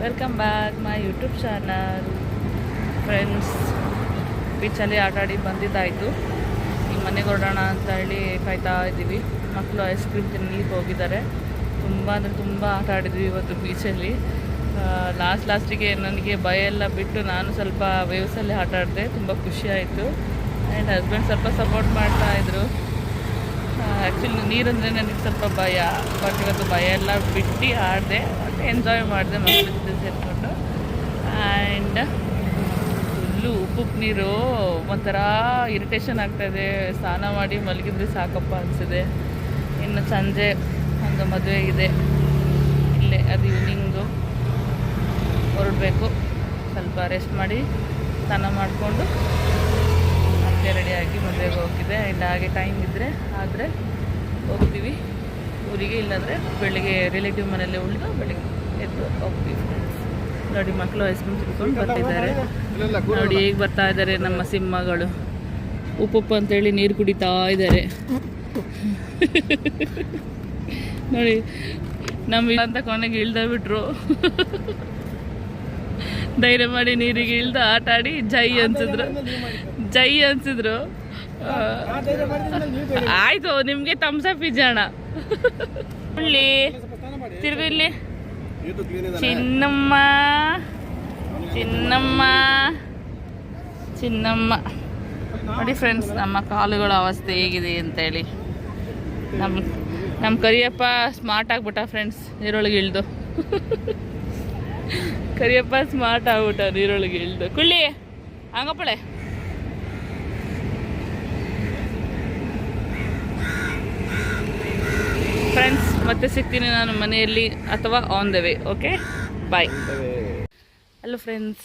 A: welcome back my YouTube channel friends ಬೀಚಲ್ಲಿ ಆಟ ಆಡಿ ಬಂದಿದ್ದಾಯಿತು. ಈಗ ಮನೆಗೆ ಹೊರಡೋಣ ಅಂತ ಹೇಳಿ ಕಾಯ್ತಾ ಇದ್ದೀವಿ. ಮಕ್ಕಳು ಐಸ್ ಕ್ರೀಮ್ ತಿನ್ನಲಿಕ್ಕೆ ಹೋಗಿದ್ದಾರೆ. ತುಂಬ ಅಂದರೆ ತುಂಬ ಆಟ ಆಡಿದ್ವಿ ಇವತ್ತು ಬೀಚಲ್ಲಿ ಲಾಸ್ಟ್ ಲಾಸ್ಟಿಗೆ ನನಗೆ ಭಯ ಎಲ್ಲ ಬಿಟ್ಟು ನಾನು ಸ್ವಲ್ಪ ವೇವ್ಸಲ್ಲಿ ಆಟ ಆಡಿದೆ. ತುಂಬ ಖುಷಿಯಾಯಿತು ಆ್ಯಂಡ್ ಹಸ್ಬೆಂಡ್ ಸ್ವಲ್ಪ ಸಪೋರ್ಟ್ ಮಾಡ್ತಾಯಿದ್ರು ಆ್ಯಕ್ಚುಲಿ ನೀರಂದರೆ ನನಗೆ ಸ್ವಲ್ಪ ಭಯ ಬಟ್ ಇವತ್ತು ಭಯ ಎಲ್ಲ ಬಿಟ್ಟು ಆಡಿದೆ. ಎಂಜಾಯ್ ಮಾಡಿದೆ ಮಕ್ಕಳ ಜೊತೆ ಸೇರಿಕೊಂಡು. ಆ್ಯಂಡ್ ಫುಲ್ಲು ಉಪ್ಪು ನೀರು ಒಂಥರ ಇರಿಟೇಷನ್ ಆಗ್ತಾಯಿದೆ. ಸ್ನಾನ ಮಾಡಿ ಮಲಗಿದ್ರೆ ಸಾಕಪ್ಪ ಅನಿಸಿದೆ. ಇನ್ನು ಸಂಜೆ ಒಂದು ಮದುವೆ ಇದೆ. ಇಲ್ಲೇ ಅದು ಈವ್ನಿಂಗು ಹೊರಡಬೇಕು. ಸ್ವಲ್ಪ ರೆಸ್ಟ್ ಮಾಡಿ ಸ್ನಾನ ಮಾಡಿಕೊಂಡು ಮತ್ತೆ ರೆಡಿಯಾಗಿ ಮದುವೆಗೆ ಹೋಗಿದೆ ಆ್ಯಂಡ್ ಹಾಗೆ ಟೈಮ್ ಇದ್ದರೆ ಆದರೆ ಹೋಗ್ತೀವಿ. ಊರಿಗೆ ಇಲ್ಲಾಂದರೆ ಬೆಳಿಗ್ಗೆ ರಿಲೇಟಿವ್ ಮನೆಯಲ್ಲೇ ಉಳಿದು ಬೆಳಿಗ್ಗೆ ಎದ್ದು ಹೋಗ್ತೀವಿ ನೋಡಿ ಮಕ್ಕಳು ಐಸ್ ಕ್ರೀಮ್ ತಿನ್ಕೊಂಡು ಬರ್ತಿದ್ದಾರೆ ನೋಡಿ ಹೇಗೆ ಬರ್ತಾ ಇದ್ದಾರೆ ನಮ್ಮ ಸಿಂಹಗಳು. ಉಪ್ಪುಪ್ಪು ಅಂತೇಳಿ ನೀರು ಕುಡಿತಾ ಇದ್ದಾರೆ. ನೋಡಿ ನಮ್ಮ ಅಂತ ಕೊನೆಗೆ ಇಳ್ದ ಬಿಟ್ರು. ಧೈರ್ಯ ಮಾಡಿ ನೀರಿಗೆ ಇಳ್ದು ಆಟ ಆಡಿ ಜೈ ಅನ್ಸಿದ್ರು. ಜೈ ಅನ್ಸಿದ್ರು. ಆಯ್ತು ನಿಮ್ಗೆ ತಮ್ಸಪ್ ಅಣ್ಣ. ಉಳ್ಳಿ ಚಿನ್ನಮ್ಮ. ಚಿನ್ನಮ್ಮ. ಚಿನ್ನಮ್ಮ. ನೋಡಿ ಫ್ರೆಂಡ್ಸ್ ನಮ್ಮ ಕಾಲುಗಳ ಅವಸ್ಥೆ ಹೇಗಿದೆ ಅಂತೇಳಿ. ನಮ್ಮ ನಮ್ಮ ಕರಿಯಪ್ಪ ಸ್ಮಾರ್ಟ್ ಆಗ್ಬಿಟ್ಟ ಫ್ರೆಂಡ್ಸ್ ನೀರೊಳಗೆ ಇಳ್ದು. ಕರಿಯಪ್ಪ ಸ್ಮಾರ್ಟ್ ಆಗ್ಬಿಟ್ಟ ನೀರೊಳಗೆ ಇಳ್ದು. ಕುಳ್ಳಿ, ಹಂಗಪ್ಪಳೆ. ಫ್ರೆಂಡ್ಸ್ ಮತ್ತೆ ಸಿಗ್ತೀನಿ ನಾನು ಮನೆಯಲ್ಲಿ ಅಥವಾ on the way okay bye hello friends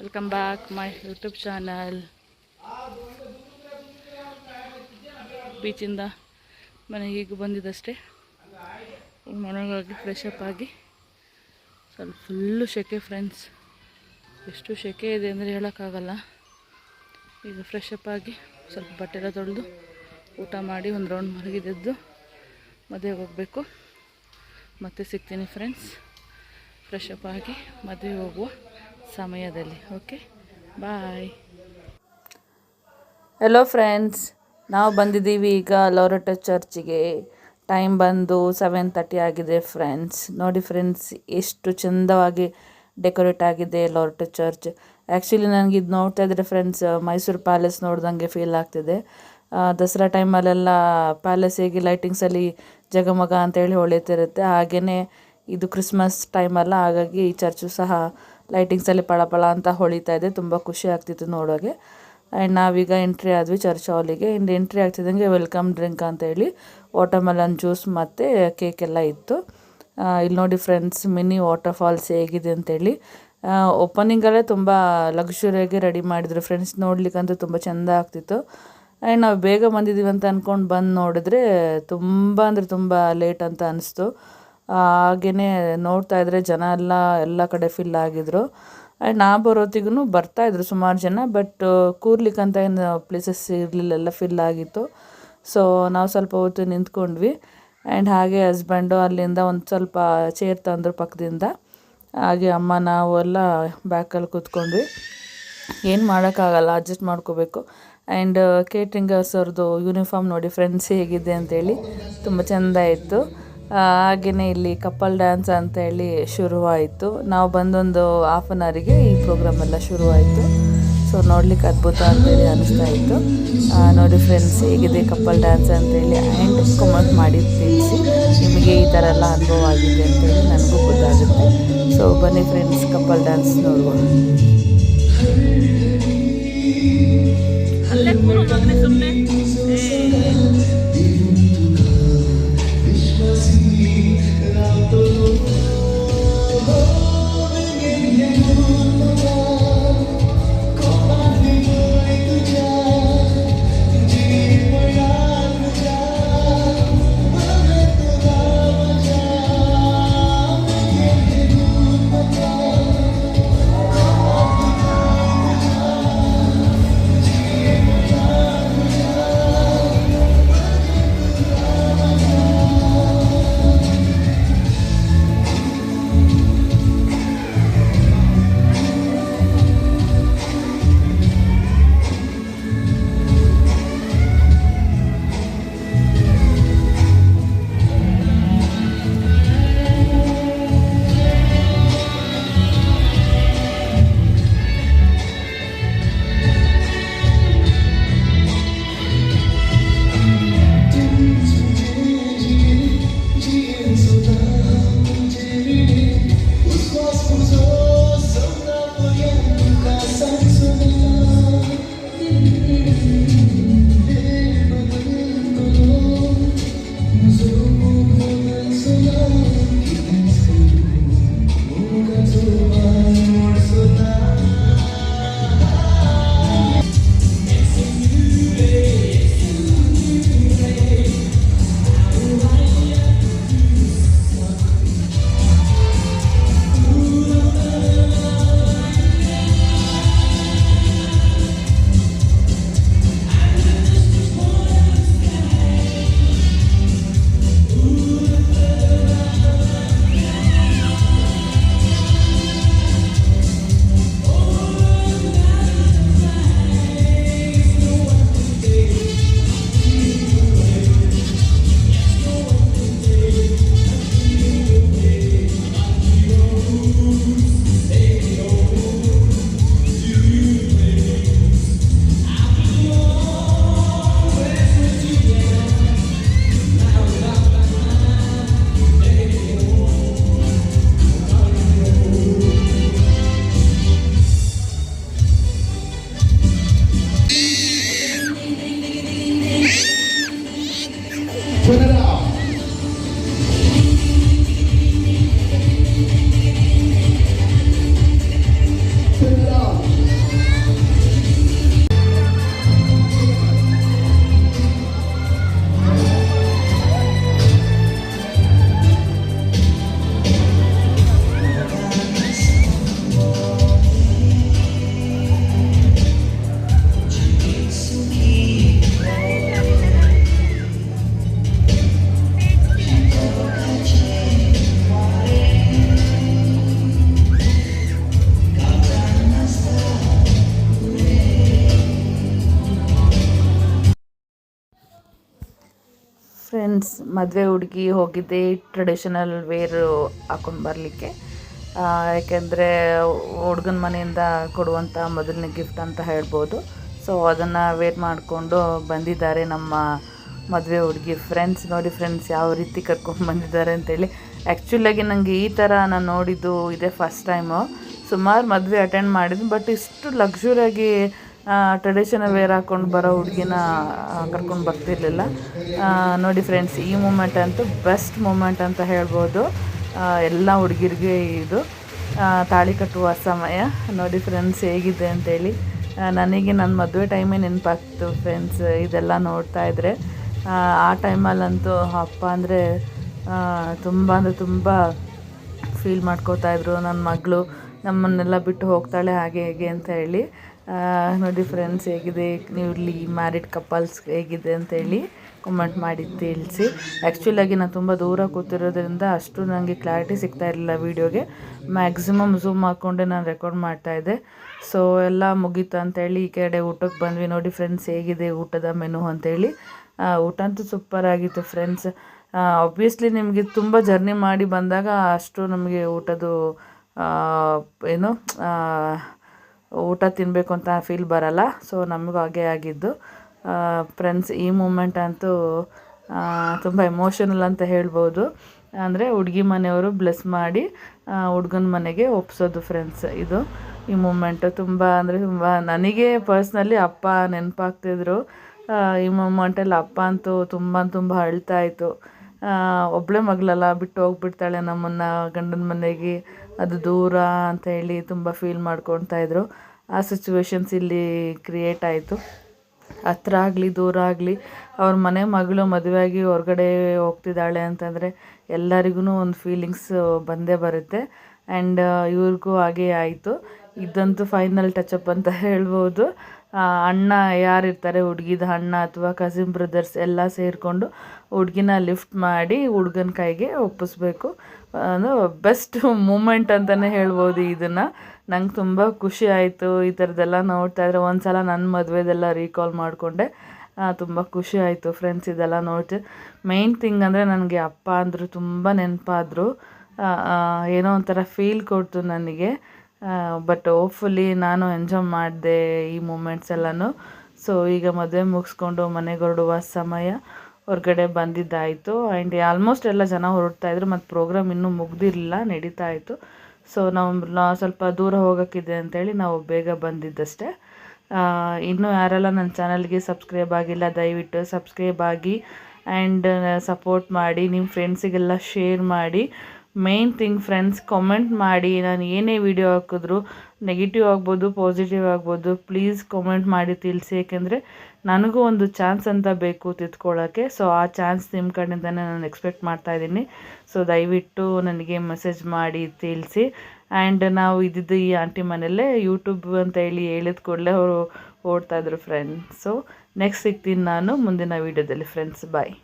A: welcome back my YouTube channel ಬೀಚಿಂದ ಮನೆಗೆ ಈಗ ಬಂದಿದ್ದಷ್ಟೇ. ಈಗ ಮನೆಗೆ ಹೋಗಿ ಫ್ರೆಶ್ ಅಪ್ ಆಗಿ ಸ್ವಲ್ಪ ಫುಲ್ಲು ಸೆಕೆ ಫ್ರೆಂಡ್ಸ್ ಎಷ್ಟು ಸೆಕೆ ಇದೆ ಅಂದರೆ ಹೇಳೋಕ್ಕಾಗಲ್ಲ. ಈಗ ಅಪ್ ಆಗಿ ಸ್ವಲ್ಪ ಬಟ್ಟೆ ಎಲ್ಲ ತೊಳೆದು ಊಟ ಮಾಡಿ ಒಂದು ರೌಂಡ್ ಮಲಗಿದ್ದೆದ್ದು. ಮದುವೆಗೆ ಹೋಗಬೇಕು. ಮತ್ತೆ ಸಿಗ್ತೀನಿ ಫ್ರೆಂಡ್ಸ್ ಫ್ರೆಶ್ ಅಪ್ ಆಗಿ ಮದುವೆ ಹೋಗುವ ಸಮಯದಲ್ಲಿ ಓಕೆ ಬಾಯ್ ಹಲೋ ಫ್ರೆಂಡ್ಸ್ ನಾವು ಬಂದಿದ್ದೀವಿ ಈಗ ಲೋರಟ ಚರ್ಚಿಗೆ. ಟೈಮ್ ಬಂದು ಸೆವೆನ್ ತರ್ಟಿ ಆಗಿದೆ ಫ್ರೆಂಡ್ಸ್ ನೋಡಿ ಫ್ರೆಂಡ್ಸ್ ಎಷ್ಟು ಚಂದವಾಗಿ ಡೆಕೋರೇಟ್ ಆಗಿದೆ ಲೋರಟ ಚರ್ಚ್. ಆ್ಯಕ್ಚುಲಿ ನನಗೆ ಇದು ನೋಡ್ತಾ ಇದ್ರೆ ಫ್ರೆಂಡ್ಸ್ ಮೈಸೂರು ಪ್ಯಾಲೇಸ್ ನೋಡ್ದಂಗೆ ಫೀಲ್ ಆಗ್ತಿದೆ. ದಸರಾ ಟೈಮಲ್ಲೆಲ್ಲ ಪ್ಯಾಲೇಸ್ ಹೇಗೆ ಲೈಟಿಂಗ್ಸಲ್ಲಿ ಜಗಮಗ ಅಂತೇಳಿ ಹೊಳಿತಿರುತ್ತೆ. ಹಾಗೆಯೇ ಇದು ಕ್ರಿಸ್ಮಸ್ ಟೈಮಲ್ಲ ಹಾಗಾಗಿ ಈ ಚರ್ಚು ಸಹ ಲೈಟಿಂಗ್ಸಲ್ಲಿ ಪಳಪಳ ಅಂತ ಹೊಳಿತಾ ಇದೆ. ತುಂಬ ಖುಷಿ ಆಗ್ತಿತ್ತು ನೋಡೋಕ್ಕೆ ಆ್ಯಂಡ್ ನಾವೀಗ ಎಂಟ್ರಿ ಆದ್ವಿ ಚರ್ಚ್ ಹಾಲಿಗೆ ಇಂದು ಎಂಟ್ರಿ ಆಗ್ತಿದ್ದಂಗೆ ವೆಲ್ಕಮ್ ಡ್ರಿಂಕ್ ಅಂತ ಹೇಳಿ ವಾಟರ್ಮೆಲನ್ ಜ್ಯೂಸ್ ಮತ್ತು ಕೇಕ್ ಎಲ್ಲ ಇತ್ತು. ಇಲ್ಲಿ ನೋಡಿ ಫ್ರೆಂಡ್ಸ್ ಮಿನಿ ವಾಟರ್ ಫಾಲ್ಸ್ ಹೇಗಿದೆ ಅಂತೇಳಿ. ಓಪನಿಂಗಲ್ಲೇ ತುಂಬ ಲಕ್ಸುರಿಯಾಗಿ ರೆಡಿ ಮಾಡಿದರು ಫ್ರೆಂಡ್ಸ್ ನೋಡ್ಲಿಕ್ಕಂತೂ ತುಂಬ ಚೆಂದ ಆಗ್ತಿತ್ತು. ನಾವು ಬೇಗ ಬಂದಿದ್ದೀವಿ ಅಂತ ಅಂದ್ಕೊಂಡು ಬಂದು ನೋಡಿದ್ರೆ ತುಂಬ ಅಂದರೆ ತುಂಬ ಲೇಟ್ ಅಂತ ಅನಿಸ್ತು. ಹಾಗೆಯೇ ನೋಡ್ತಾ ಇದ್ದರೆ ಜನ ಎಲ್ಲ ಎಲ್ಲ ಕಡೆ ಫಿಲ್ ಆಗಿದ್ರು. ಆ್ಯಂಡ್ ನಾ ಬರೋತ್ತಿಗೂ ಬರ್ತಾಯಿದ್ರು ಸುಮಾರು ಜನ ಬಟ್ ಕೂರ್ಲಿಕ್ಕಂತ ಏನು ಪ್ಲೇಸಸ್ ಇರಲಿಲ್ಲ, ಎಲ್ಲ ಫಿಲ್ ಆಗಿತ್ತು. ಸೊ ನಾವು ಸ್ವಲ್ಪ ಹೊತ್ತು ನಿಂತ್ಕೊಂಡ್ವಿ. ಆ್ಯಂಡ್ ಹಾಗೆ ಹಸ್ಬೆಂಡು ಅಲ್ಲಿಂದ ಒಂದು ಸ್ವಲ್ಪ ಚೇರ್ ತಂದರು ಪಕ್ಕದಿಂದ. ಹಾಗೆ ಅಮ್ಮ, ನಾವು ಎಲ್ಲ ಬ್ಯಾಕಲ್ಲಿ ಕೂತ್ಕೊಂಡ್ವಿ. ಏನು ಮಾಡೋಕ್ಕಾಗಲ್ಲ ಅಡ್ಜಸ್ಟ್ ಮಾಡ್ಕೋಬೇಕು. ಆ್ಯಂಡ್ ಕೇಟ್ರಿಂಗರ್ಸ್ ಅವ್ರದ್ದು ಯೂನಿಫಾರ್ಮ್ ನೋಡಿ ಫ್ರೆಂಡ್ಸ್ ಹೇಗಿದೆ ಅಂತೇಳಿ ತುಂಬ ಚೆಂದ ಇತ್ತು. ಹಾಗೆಯೇ ಇಲ್ಲಿ ಕಪ್ಪಲ್ ಡ್ಯಾನ್ಸ್ ಅಂತೇಳಿ ಶುರುವಾಯಿತು. ನಾವು ಬಂದೊಂದು ಹಾಫ್ ಆನ್ ಅವರಿಗೆ ಈ ಪ್ರೋಗ್ರಾಮ್ ಎಲ್ಲ ಶುರುವಾಯಿತು. ಸೊ ನೋಡ್ಲಿಕ್ಕೆ ಅದ್ಭುತ ಅಂತೇಳಿ ಅನಿಸ್ತಾ ಇತ್ತು. ನೋಡಿ ಫ್ರೆಂಡ್ಸ್ ಹೇಗಿದೆ ಕಪ್ಪಲ್ ಡ್ಯಾನ್ಸ್ ಅಂತೇಳಿ ಆ್ಯಂಡ್ ಕಮೆಂಟ್ ಮಾಡಿ ತಿಳಿಸಿ. ನಿಮಗೆ ಈ ಥರ ಎಲ್ಲ ಅನುಭವ ಆಗಿದೆ ಅಂತೇಳಿ ನನಗೂ ಗೊತ್ತಾಗುತ್ತೆ. ಸೊ ಬನ್ನಿ ಫ್ರೆಂಡ್ಸ್ ಕಪ್ಪಲ್ ಡ್ಯಾನ್ಸ್ ನೋಡುವ ಅಲ್ಲೇ ಕೂರು ಮಗನೇ ಸುಮ್ಮನೆ ಫ್ರೆಂಡ್ಸ್ ಮದುವೆ ಹುಡುಗಿ ಹೋಗಿದ್ದೆ ಟ್ರೆಡಿಷನಲ್ ವೇರ್ ಹಾಕೊಂಡು ಬರಲಿಕ್ಕೆ. ಯಾಕೆಂದರೆ ಹುಡುಗನ ಮನೆಯಿಂದ ಕೊಡುವಂಥ ಮೊದಲನೇ ಗಿಫ್ಟ್ ಅಂತ ಹೇಳ್ಬೋದು. ಸೊ ಅದನ್ನು ವೇರ್ ಮಾಡಿಕೊಂಡು ಬಂದಿದ್ದಾರೆ ನಮ್ಮ ಮದುವೆ ಹುಡುಗಿ ಫ್ರೆಂಡ್ಸ್ ನೋಡಿ ಫ್ರೆಂಡ್ಸ್ ಯಾವ ರೀತಿ ಕರ್ಕೊಂಡು ಬಂದಿದ್ದಾರೆ ಅಂತೇಳಿ. ಆ್ಯಕ್ಚುಲಾಗಿ ನನಗೆ ಈ ಥರ ನಾನು ನೋಡಿದ್ದು ಇದೇ ಫಸ್ಟ್ ಟೈಮು ಸುಮಾರು ಮದುವೆ ಅಟೆಂಡ್ ಮಾಡಿದ್ದು ಬಟ್ ಇಷ್ಟು ಲಕ್ಸುರಿಯಾಗಿ ಟ್ರೆಡಿಷನಲ್ ವೇರ್ ಹಾಕ್ಕೊಂಡು ಬರೋ ಹುಡುಗಿನ ಕರ್ಕೊಂಡು ಬರ್ತಿರ್ಲಿಲ್ಲ. ನೋಡಿ ಫ್ರೆಂಡ್ಸ್ ಈ ಮೂಮೆಂಟ್ ಅಂತೂ ಬೆಸ್ಟ್ ಮೂಮೆಂಟ್ ಅಂತ ಹೇಳ್ಬೋದು. ಎಲ್ಲ ಹುಡುಗಿರಿಗೆ ಇದು. ತಾಳಿ ಕಟ್ಟುವ ಸಮಯ. ನೋಡಿ ಫ್ರೆಂಡ್ಸ್ ಹೇಗಿದೆ ಅಂತೇಳಿ. ನನಗೆ ನನ್ನ ಮದುವೆ ಟೈಮೇ ನೆನಪಾಗ್ತು ಫ್ರೆಂಡ್ಸ್ ಇದೆಲ್ಲ ನೋಡ್ತಾ ಇದ್ದರೆ ಆ, ಟೈಮಲ್ಲಂತೂ ಅಪ್ಪ ಅಂದರೆ ತುಂಬ ಅಂದರೆ ತುಂಬ ಫೀಲ್ ಮಾಡ್ಕೋತಾಯಿದ್ರು ನನ್ನ ಮಗಳು ನಮ್ಮನ್ನೆಲ್ಲ ಬಿಟ್ಟು ಹೋಗ್ತಾಳೆ ಹಾಗೆ ಹೇಗೆ ಅಂತ ಹೇಳಿ. ನೋಡಿ ಫ್ರೆಂಡ್ಸ್ ಹೇಗಿದೆ. ನೀವು ಇಲ್ಲಿ ಮ್ಯಾರಿಡ್ ಕಪಲ್ಸ್ ಹೇಗಿದೆ ಅಂತೇಳಿ ಕಮೆಂಟ್ ಮಾಡಿ ತಿಳಿಸಿ. ಆ್ಯಕ್ಚುಲಾಗಿ ನಾನು ತುಂಬ ದೂರ ಕೂತಿರೋದ್ರಿಂದ ಅಷ್ಟು ನನಗೆ ಕ್ಲಾರಿಟಿ ಸಿಗ್ತಾ ಇರಲಿಲ್ಲ ವೀಡಿಯೋಗೆ ಮ್ಯಾಕ್ಸಿಮಮ್ ಝೂಮ್ ಹಾಕ್ಕೊಂಡೆ ನಾನು ರೆಕಾರ್ಡ್ ಮಾಡ್ತಾ ಇದ್ದೆ. ಸೊ ಎಲ್ಲ ಮುಗೀತು ಅಂತೇಳಿ ಈ ಕಡೆ ಊಟಕ್ಕೆ ಬಂದ್ವಿ. ನೋಡಿ ಫ್ರೆಂಡ್ಸ್ ಹೇಗಿದೆ ಊಟದ ಮೆನು ಅಂತೇಳಿ ಊಟ ಅಂತೂ ಸೂಪರ್ ಆಗಿತ್ತು ಫ್ರೆಂಡ್ಸ್ ಆಬ್ವಿಯಸ್ಲಿ ನಿಮಗೆ ತುಂಬ ಜರ್ನಿ ಮಾಡಿ ಬಂದಾಗ ಅಷ್ಟು ನಮಗೆ ಊಟದ್ದು ಏನು ಊಟ ತಿನ್ನಬೇಕು ಅಂತ ಫೀಲ್ ಬರಲ್ಲ. ಸೊ ನಮಗೂ ಹಾಗೆ ಆಗಿದ್ದು. ಫ್ರೆಂಡ್ಸ್ ಈ ಮೂಮೆಂಟ್ ಅಂತೂ ತುಂಬ ಎಮೋಷನಲ್ ಅಂತ ಹೇಳ್ಬೋದು. ಅಂದರೆ ಹುಡುಗಿ ಮನೆಯವರು ಬ್ಲೆಸ್ ಮಾಡಿ ಹುಡುಗನ ಮನೆಗೆ ಒಪ್ಸೋದು ಫ್ರೆಂಡ್ಸ್ ಇದು. ಈ ಮೂಮೆಂಟು ತುಂಬ ಅಂದರೆ ತುಂಬ ನನಗೆ ಪರ್ಸ್ನಲಿ ಅಪ್ಪ ನೆನಪಾಗ್ತಿದ್ರು. ಈ ಮೂಮೆಂಟಲ್ಲಿ ಅಪ್ಪ ಅಂತೂ ತುಂಬ ತುಂಬ ಅಳ್ತಾ ಇತ್ತು. ಒಬ್ಬಳೇ ಮಗಳಲ್ಲ, ಬಿಟ್ಟು ಹೋಗ್ಬಿಡ್ತಾಳೆ ನಮ್ಮನ್ನು ಗಂಡನ ಮನೆಗೆ. ಅದು ದೂರ ಅಂತ ಹೇಳಿ ತುಂಬ ಫೀಲ್ ಮಾಡ್ಕೊಳ್ತಾ ಇದ್ರು. ಆ ಸಿಚುವೇಶನ್ಸ್ ಇಲ್ಲಿ ಕ್ರಿಯೇಟ್ ಆಯಿತು. ಹತ್ರ ಆಗಲಿ, ದೂರ ಆಗಲಿ, ಅವ್ರ ಮನೆ ಮಗಳು ಮದುವೆಯಾಗಿ ಹೊರಗಡೆ ಹೋಗ್ತಿದ್ದಾಳೆ ಅಂತಂದರೆ ಎಲ್ಲರಿಗೂ ಒಂದು ಫೀಲಿಂಗ್ಸ್ ಬಂದೇ ಬರುತ್ತೆ. ಆ್ಯಂಡ್ ಇವ್ರಿಗೂ ಹಾಗೆ ಆಯಿತು. ಇದಂತೂ ಫೈನಲ್ ಟಚಪ್ ಅಂತ ಹೇಳ್ಬೋದು. ಅಣ್ಣ ಯಾರಿರ್ತಾರೆ, ಹುಡುಗಿದ ಅಣ್ಣ ಅಥವಾ ಕಸಿನ್ ಬ್ರದರ್ಸ್ ಎಲ್ಲ ಸೇರಿಕೊಂಡು ಹುಡುಗಿನ ಲಿಫ್ಟ್ ಮಾಡಿ ಹುಡುಗನ ಕೈಗೆ ಒಪ್ಪಿಸ್ಬೇಕು. ಅಂದರೆ ಬೆಸ್ಟ್ ಮೂಮೆಂಟ್ ಅಂತಲೇ ಹೇಳ್ಬೋದು ಇದನ್ನು. ನಂಗೆ ತುಂಬ ಖುಷಿ ಆಯಿತು ಈ ಥರದ್ದೆಲ್ಲ ನೋಡ್ತಾ ಇದ್ರೆ. ಒಂದು ಸಲ ನನ್ನ ಮದುವೆದೆಲ್ಲ ರೀಕಾಲ್ ಮಾಡಿಕೊಂಡೆ. ತುಂಬ ಖುಷಿ ಆಯಿತು ಫ್ರೆಂಡ್ಸ್ ಇದೆಲ್ಲ ನೋಡ್ತಿ. ಮೇನ್ ಥಿಂಗ್ ಅಂದರೆ ನನಗೆ ಅಪ್ಪ ಅಂದರು ತುಂಬ ನೆನಪಾದರು. ಏನೋ ಒಂಥರ ಫೀಲ್ ಕೊಡ್ತು ನನಗೆ. ಬಟ್ ಹೋಪ್ಫುಲಿ ನಾನು ಎಂಜಾಯ್ ಮಾಡಿದೆ ಈ ಮೂಮೆಂಟ್ಸ್ ಎಲ್ಲನೂ. ಸೊ ಈಗ ಮದುವೆ ಮುಗಿಸ್ಕೊಂಡು ಮನೆಗೆ ಹೊರಡುವ ಸಮಯ ಹೊರಗಡೆ ಬಂದಿದ್ದಾಯಿತು. ಆ್ಯಂಡ್ ಆಲ್ಮೋಸ್ಟ್ ಎಲ್ಲ ಜನ ಹೊರಡ್ತಾಯಿದ್ರು ಮತ್ತು ಪ್ರೋಗ್ರಾಮ್ ಇನ್ನೂ ಮುಗ್ದಿರಲಿಲ್ಲ, ನಡೀತಾ ಇತ್ತು. ಸೊ ನಾವು ಸ್ವಲ್ಪ ದೂರ ಹೋಗೋಕ್ಕಿದೆ ಅಂತೇಳಿ ನಾವು ಬೇಗ ಬಂದಿದ್ದಷ್ಟೇ. ಇನ್ನೂ ಯಾರೆಲ್ಲ ನನ್ನ ಚಾನಲ್ಗೆ ಸಬ್ಸ್ಕ್ರೈಬ್ ಆಗಿಲ್ಲ, ದಯವಿಟ್ಟು ಸಬ್ಸ್ಕ್ರೈಬ್ ಆಗಿ ಆ್ಯಂಡ್ ಸಪೋರ್ಟ್ ಮಾಡಿ ನಿಮ್ಮ ಫ್ರೆಂಡ್ಸಿಗೆಲ್ಲ ಶೇರ್ ಮಾಡಿ. ಮೇನ್ ಥಿಂಗ್ ಫ್ರೆಂಡ್ಸ್ ಕಾಮೆಂಟ್ ಮಾಡಿ. ನಾನು ಏನೇ ವಿಡಿಯೋ ಹಾಕಿದ್ರು ನೆಗೆಟಿವ್ ಆಗ್ಬೋದು ಪಾಸಿಟಿವ್ ಆಗ್ಬೋದು ಪ್ಲೀಸ್ ಕಮೆಂಟ್ ಮಾಡಿ ತಿಳಿಸಿ. ಏಕೆಂದರೆ ನನಗೂ ಒಂದು ಚಾನ್ಸ್ ಅಂತ ಬೇಕು ತಿದ್ಕೊಳ್ಳೋಕ್ಕೆ ಸೊ ಆ ಚಾನ್ಸ್ ನಿಮ್ಮ ಕಡೆಯಿಂದನೇ ನಾನು ಎಕ್ಸ್ಪೆಕ್ಟ್ ಮಾಡ್ತಾ ಇದ್ದೀನಿ. ಸೊ ದಯವಿಟ್ಟು ನನಗೆ ಮೆಸೇಜ್ ಮಾಡಿ ತಿಳಿಸಿ. ಆ್ಯಂಡ್ ನಾವು ಇದ್ದಿದ್ದು ಈ ಆಂಟಿ ಮನೆಯಲ್ಲೇ ಯೂಟ್ಯೂಬ್ ಅಂತ ಹೇಳಿ ಹೇಳಿದ ಕೂಡಲೇ ಅವರು ಓಡ್ತಾಯಿದ್ರು ಫ್ರೆಂಡ್ಸ್ ಸೊ ನೆಕ್ಸ್ಟ್ ಸಿಗ್ತೀನಿ ನಾನು ಮುಂದಿನ ವೀಡಿಯೋದಲ್ಲಿ ಫ್ರೆಂಡ್ಸ್ ಬಾಯ್